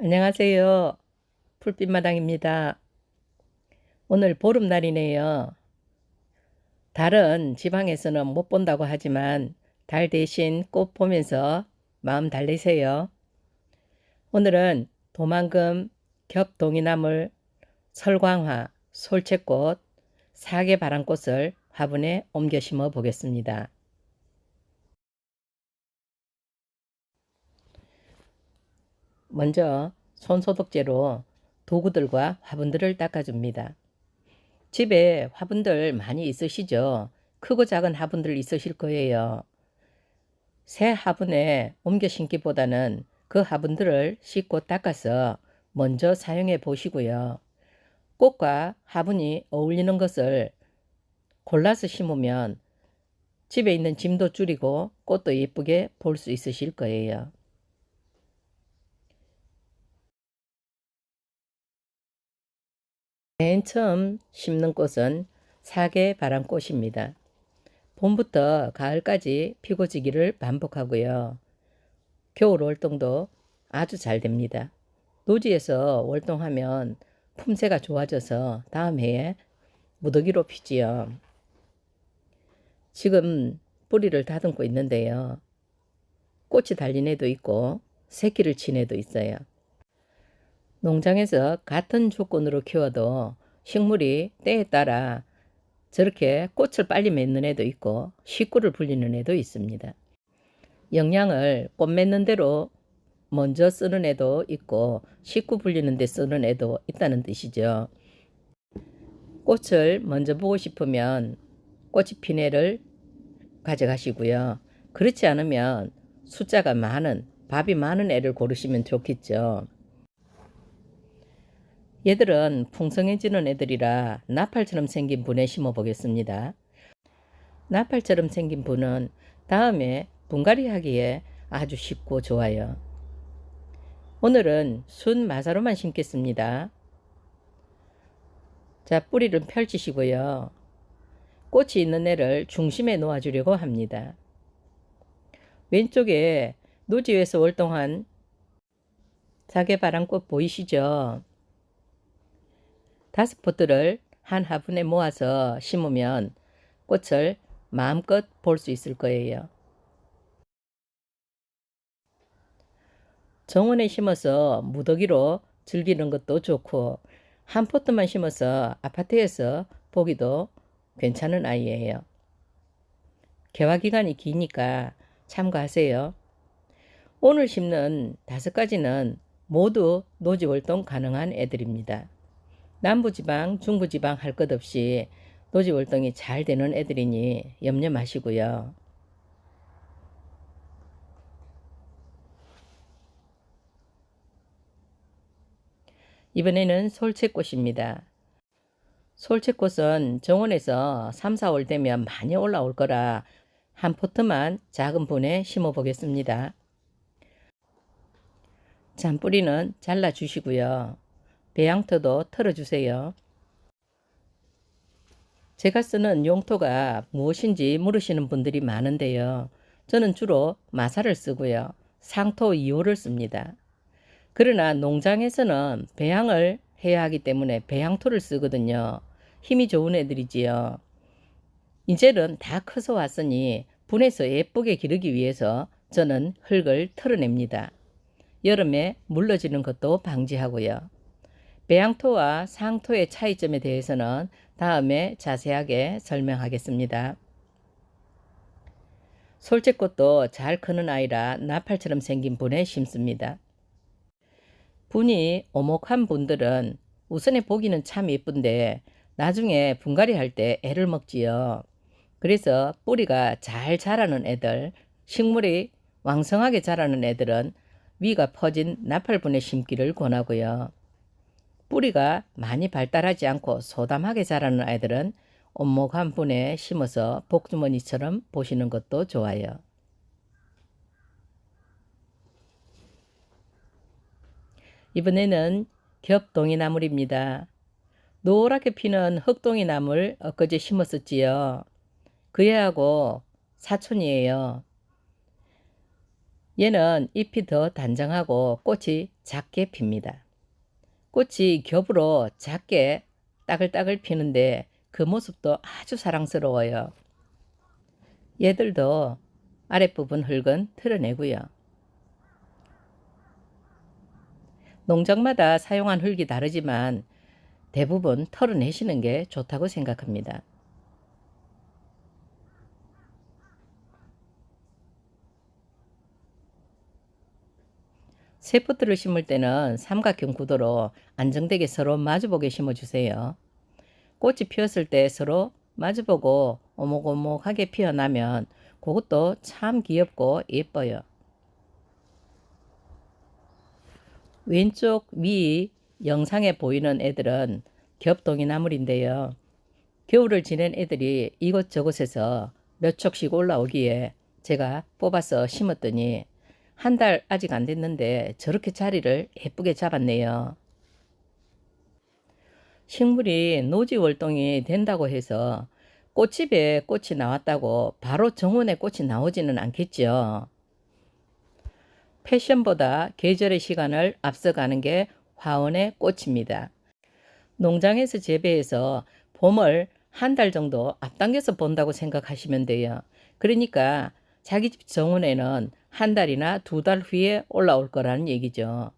안녕하세요. 풀빛마당입니다. 오늘 보름날이네요. 달은 지방에서는 못 본다고 하지만 달 대신 꽃 보면서 마음 달래세요. 오늘은 도만금, 겹동이나물, 설광화, 솔채꽃, 사계 바람꽃을 화분에 옮겨 심어 보겠습니다. 먼저 손소독제로 도구들과 화분들을 닦아줍니다. 집에 화분들 많이 있으시죠? 크고 작은 화분들 있으실 거예요. 새 화분에 옮겨 심기보다는 그 화분들을 씻고 닦아서 먼저 사용해 보시고요. 꽃과 화분이 어울리는 것을 골라서 심으면 집에 있는 짐도 줄이고 꽃도 예쁘게 볼 수 있으실 거예요. 맨 처음 심는 꽃은 사계 바람꽃입니다. 봄부터 가을까지 피고지기를 반복하고요. 겨울 월동도 아주 잘 됩니다. 노지에서 월동하면 품새가 좋아져서 다음 해에 무더기로 피지요. 지금 뿌리를 다듬고 있는데요. 꽃이 달린 애도 있고 새끼를 친 애도 있어요. 농장에서 같은 조건으로 키워도 식물이 때에 따라 저렇게 꽃을 빨리 맺는 애도 있고 식구를 불리는 애도 있습니다. 영양을 꽃 맺는 대로 먼저 쓰는 애도 있고 식구 불리는 데 쓰는 애도 있다는 뜻이죠. 꽃을 먼저 보고 싶으면 꽃이 핀 애를 가져가시고요. 그렇지 않으면 숫자가 많은 밥이 많은 애를 고르시면 좋겠죠. 얘들은 풍성해지는 애들이라 나팔처럼 생긴 분에 심어 보겠습니다. 나팔처럼 생긴 분은 다음에 분갈이 하기에 아주 쉽고 좋아요. 오늘은 순 마사로만 심겠습니다. 자, 뿌리를 펼치시고요. 꽃이 있는 애를 중심에 놓아주려고 합니다. 왼쪽에 노지에서 월동한 사계바람꽃 보이시죠? 다섯 포트를 한 화분에 모아서 심으면 꽃을 마음껏 볼 수 있을 거예요. 정원에 심어서 무더기로 즐기는 것도 좋고 한 포트만 심어서 아파트에서 보기도 괜찮은 아이예요. 개화 기간이 기니까 참고하세요. 오늘 심는 다섯 가지는 모두 노지 활동 가능한 애들입니다. 남부지방, 중부지방 할 것 없이 노지 활동이 잘 되는 애들이니 염려 마시고요. 이번에는 솔채꽃입니다. 솔채꽃은 정원에서 3, 4월 되면 많이 올라올 거라 한 포트만 작은 분에 심어 보겠습니다. 잔뿌리는 잘라 주시고요. 배양토도 털어주세요. 제가 쓰는 용토가 무엇인지 물으시는 분들이 많은데요. 저는 주로 마사를 쓰고요. 상토 2호를 씁니다. 그러나 농장에서는 배양을 해야 하기 때문에 배양토를 쓰거든요. 힘이 좋은 애들이지요. 이제는 다 커서 왔으니 분해서 예쁘게 기르기 위해서 저는 흙을 털어냅니다. 여름에 물러지는 것도 방지하고요. 배양토와 상토의 차이점에 대해서는 다음에 자세하게 설명하겠습니다. 솔채꽃도 잘 크는 아이라 나팔처럼 생긴 분에 심습니다. 분이 오목한 분들은 우선에 보기는 참 예쁜데 나중에 분갈이 할 때 애를 먹지요. 그래서 뿌리가 잘 자라는 애들, 식물이 왕성하게 자라는 애들은 위가 퍼진 나팔분에 심기를 권하고요. 뿌리가 많이 발달하지 않고 소담하게 자라는 아이들은 온목 한 분에 심어서 복주머니처럼 보시는 것도 좋아요. 이번에는 겹동이나물입니다. 노랗게 피는 흑동이나물 엊그제 심었었지요. 그 애하고 사촌이에요. 얘는 잎이 더 단정하고 꽃이 작게 핍니다. 꽃이 겹으로 작게 따글따글 피는데 그 모습도 아주 사랑스러워요. 얘들도 아랫부분 흙은 털어내고요. 농장마다 사용한 흙이 다르지만 대부분 털어내시는 게 좋다고 생각합니다. 세포들을 심을 때는 삼각형 구도로 안정되게 서로 마주보게 심어주세요. 꽃이 피었을 때 서로 마주보고 오목오목하게 피어나면 그것도 참 귀엽고 예뻐요. 왼쪽 위 영상에 보이는 애들은 겹동이 나물인데요. 겨울을 지낸 애들이 이곳저곳에서 몇 촉씩 올라오기에 제가 뽑아서 심었더니 한 달 아직 안 됐는데 저렇게 자리를 예쁘게 잡았네요. 식물이 노지 월동이 된다고 해서 꽃집에 꽃이 나왔다고 바로 정원에 꽃이 나오지는 않겠죠. 패션보다 계절의 시간을 앞서가는 게 화원의 꽃입니다. 농장에서 재배해서 봄을 한 달 정도 앞당겨서 본다고 생각하시면 돼요. 그러니까 자기 집 정원에는 한 달이나 두 달 후에 올라올 거라는 얘기죠.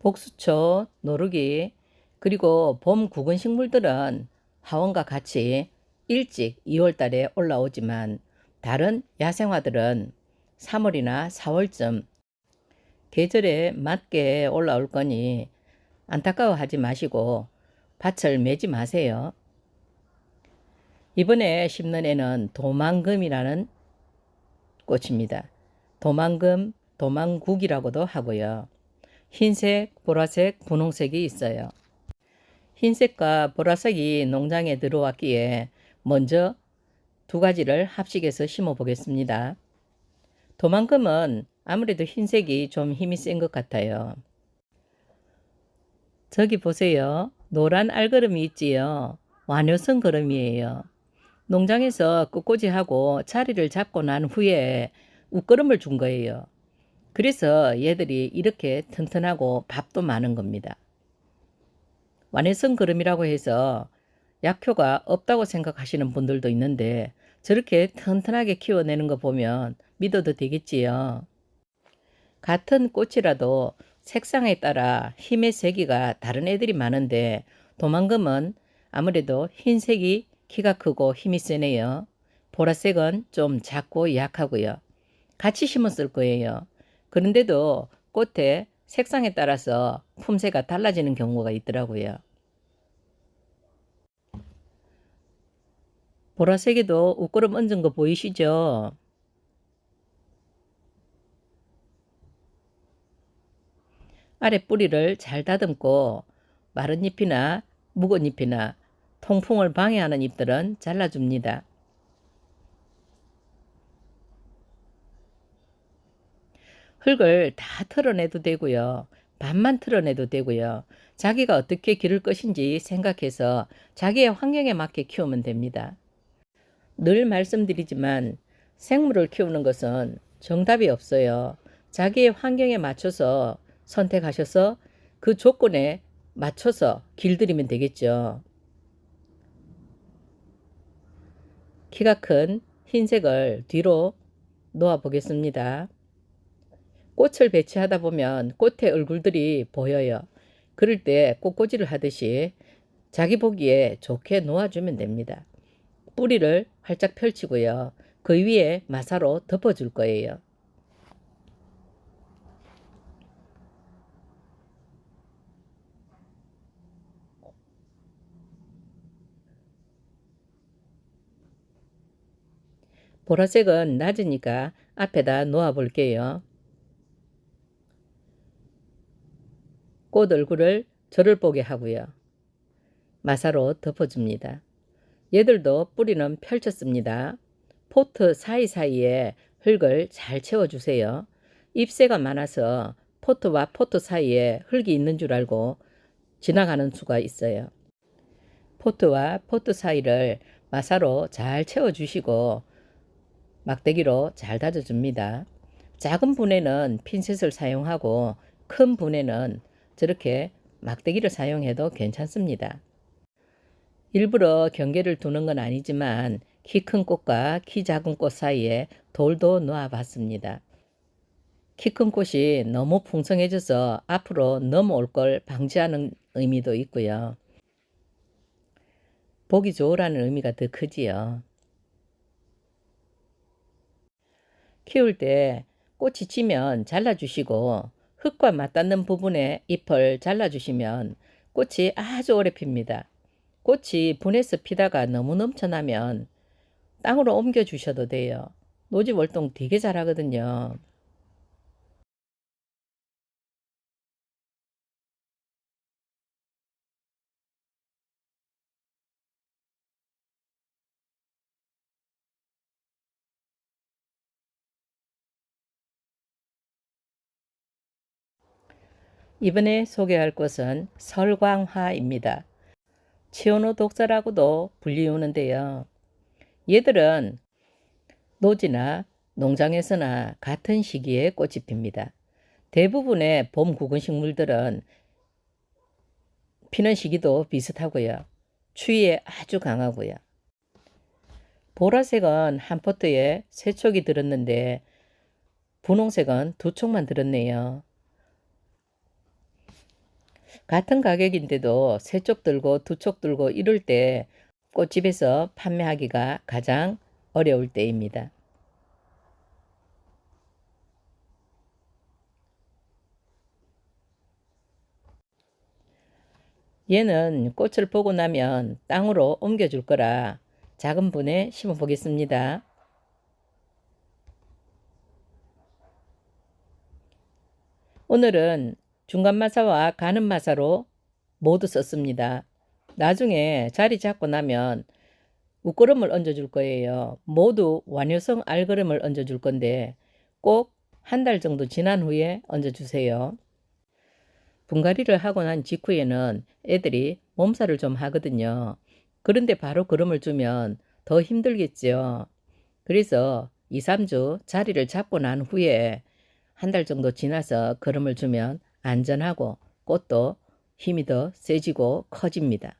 복수초, 노루기, 그리고 봄 구근 식물들은 하원과 같이 일찍 2월 달에 올라오지만 다른 야생화들은 3월이나 4월쯤 계절에 맞게 올라올 거니 안타까워하지 마시고 밭을 매지 마세요. 이번에 심는 애는 도망금이라는 꽃입니다. 도망금, 도망국이라고도 하고요. 흰색, 보라색, 분홍색이 있어요. 흰색과 보라색이 농장에 들어왔기에 먼저 두 가지를 합식해서 심어 보겠습니다. 도망금은 아무래도 흰색이 좀 힘이 센 것 같아요. 저기 보세요. 노란 알걸음이 있지요. 완효성 걸음이에요. 농장에서 꽃꽂이하고 자리를 잡고 난 후에 웃걸음을 준 거예요. 그래서 얘들이 이렇게 튼튼하고 밥도 많은 겁니다. 완효성 걸음이라고 해서 약효가 없다고 생각하시는 분들도 있는데 저렇게 튼튼하게 키워내는 거 보면 믿어도 되겠지요. 같은 꽃이라도 색상에 따라 힘의 세기가 다른 애들이 많은데 도망금은 아무래도 흰색이 키가 크고 힘이 세네요. 보라색은 좀 작고 약하고요. 같이 심었을 거예요. 그런데도 꽃의 색상에 따라서 품새가 달라지는 경우가 있더라고요. 보라색에도 웃구름 얹은 거 보이시죠? 아래 뿌리를 잘 다듬고 마른 잎이나 묵은 잎이나 통풍을 방해하는 잎들은 잘라줍니다. 흙을 다 털어내도 되고요. 반만 털어내도 되고요. 자기가 어떻게 기를 것인지 생각해서 자기의 환경에 맞게 키우면 됩니다. 늘 말씀드리지만 생물을 키우는 것은 정답이 없어요. 자기의 환경에 맞춰서 선택하셔서 그 조건에 맞춰서 길들이면 되겠죠. 키가 큰 흰색을 뒤로 놓아 보겠습니다. 꽃을 배치하다 보면 꽃의 얼굴들이 보여요. 그럴 때 꽃꽂이를 하듯이 자기 보기에 좋게 놓아주면 됩니다. 뿌리를 활짝 펼치고요. 그 위에 마사로 덮어줄 거예요. 보라색은 낮으니까 앞에다 놓아 볼게요. 꽃 얼굴을 절을 보게 하고요. 마사로 덮어줍니다. 얘들도 뿌리는 펼쳤습니다. 포트 사이사이에 흙을 잘 채워주세요. 잎새가 많아서 포트와 포트 사이에 흙이 있는 줄 알고 지나가는 수가 있어요. 포트와 포트 사이를 마사로 잘 채워주시고 막대기로 잘 다져줍니다. 작은 분에는 핀셋을 사용하고 큰 분에는 저렇게 막대기를 사용해도 괜찮습니다. 일부러 경계를 두는 건 아니지만 키 큰 꽃과 키 작은 꽃 사이에 돌도 놓아 봤습니다. 키 큰 꽃이 너무 풍성해져서 앞으로 넘어올 걸 방지하는 의미도 있고요. 보기 좋으라는 의미가 더 크지요. 키울 때 꽃이 지면 잘라주시고 흙과 맞닿는 부분에 잎을 잘라주시면 꽃이 아주 오래 핍니다. 꽃이 분해서 피다가 너무 넘쳐나면 땅으로 옮겨 주셔도 돼요. 노지 월동 되게 잘하거든요. 이번에 소개할 꽃은 설광화입니다. 치오노 독사라고도 불리우는데요. 얘들은 노지나 농장에서나 같은 시기에 꽃이 핍니다. 대부분의 봄 구근 식물들은 피는 시기도 비슷하고요. 추위에 아주 강하고요. 보라색은 한 포트에 세 촉이 들었는데 분홍색은 두 촉만 들었네요. 같은 가격인데도 세 쪽 들고 두 쪽 들고 이럴 때 꽃집에서 판매하기가 가장 어려울 때입니다. 얘는 꽃을 보고 나면 땅으로 옮겨줄 거라 작은 분에 심어 보겠습니다. 오늘은 중간 마사와 가는 마사로 모두 썼습니다. 나중에 자리 잡고 나면 웃걸음을 얹어줄 거예요. 모두 완효성 알걸음을 얹어줄 건데 꼭 한 달 정도 지난 후에 얹어주세요. 분갈이를 하고 난 직후에는 애들이 몸살을 좀 하거든요. 그런데 바로 걸음을 주면 더 힘들겠죠. 그래서 2, 3주 자리를 잡고 난 후에 한 달 정도 지나서 걸음을 주면 안전하고 꽃도 힘이 더 세지고 커집니다.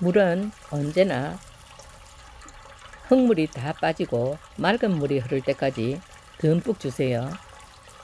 물은 언제나 흙물이 다 빠지고 맑은 물이 흐를 때까지 듬뿍 주세요.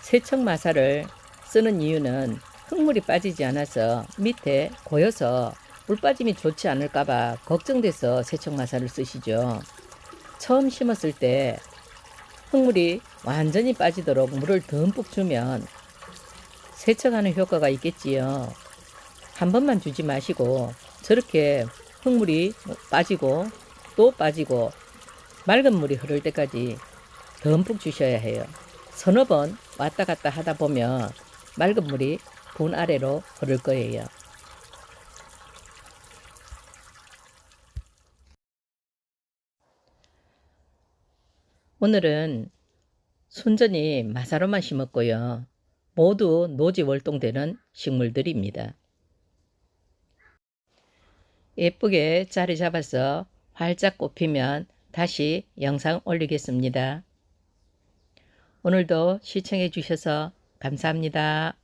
세척마사를 쓰는 이유는 흙물이 빠지지 않아서 밑에 고여서 물 빠짐이 좋지 않을까봐 걱정돼서 세척마사를 쓰시죠. 처음 심었을 때 흙물이 완전히 빠지도록 물을 듬뿍 주면 세척하는 효과가 있겠지요. 한 번만 주지 마시고 저렇게 흙물이 빠지고 또 빠지고 맑은 물이 흐를 때까지 듬뿍 주셔야 해요. 서너 번 왔다 갔다 하다 보면 맑은 물이 분 아래로 흐를 거예요. 오늘은 순전히 마사로만 심었고요. 모두 노지 월동되는 식물들입니다. 예쁘게 자리 잡아서 활짝 꽃피면 다시 영상 올리겠습니다. 오늘도 시청해 주셔서 감사합니다.